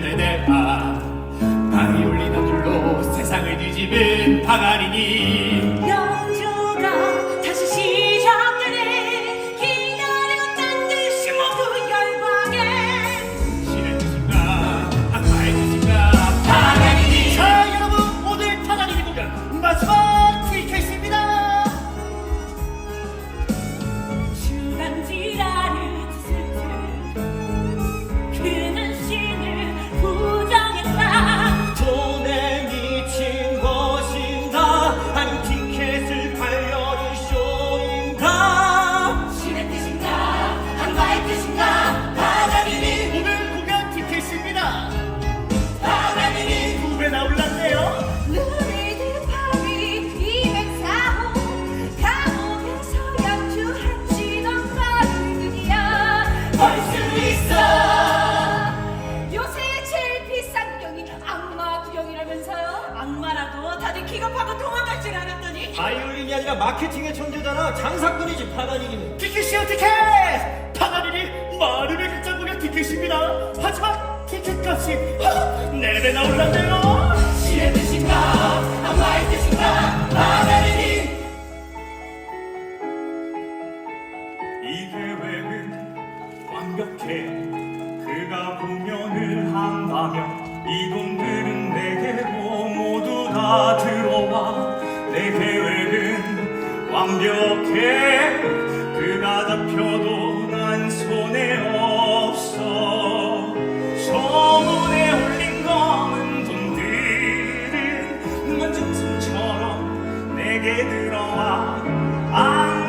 그들 내파 바이올린 한 줄로 세상을 뒤집은 파가리니. 요새 제일 비싼 병이 악마 구경이라면서요? 악마라도 다들 기겁하고 도망갈 줄 알았더니. 바이올린이 아니라 마케팅의 천재잖아. 장사꾼이지 파가니는 티켓이 어떻게? 파다니니 마르의 극장 공연 티켓입니다. 하지만 티켓값이 하, 4배나 올랐네요. 완벽해. 그가 공연을 한다면 이 돈들은 내게로 뭐 모두 다 들어와. 내 계획은 완벽해. 그가 잡혀도 난 손에 없어. 소문에 올린 검은 돈들은 먼저 숨처럼 내게 들어와. 아,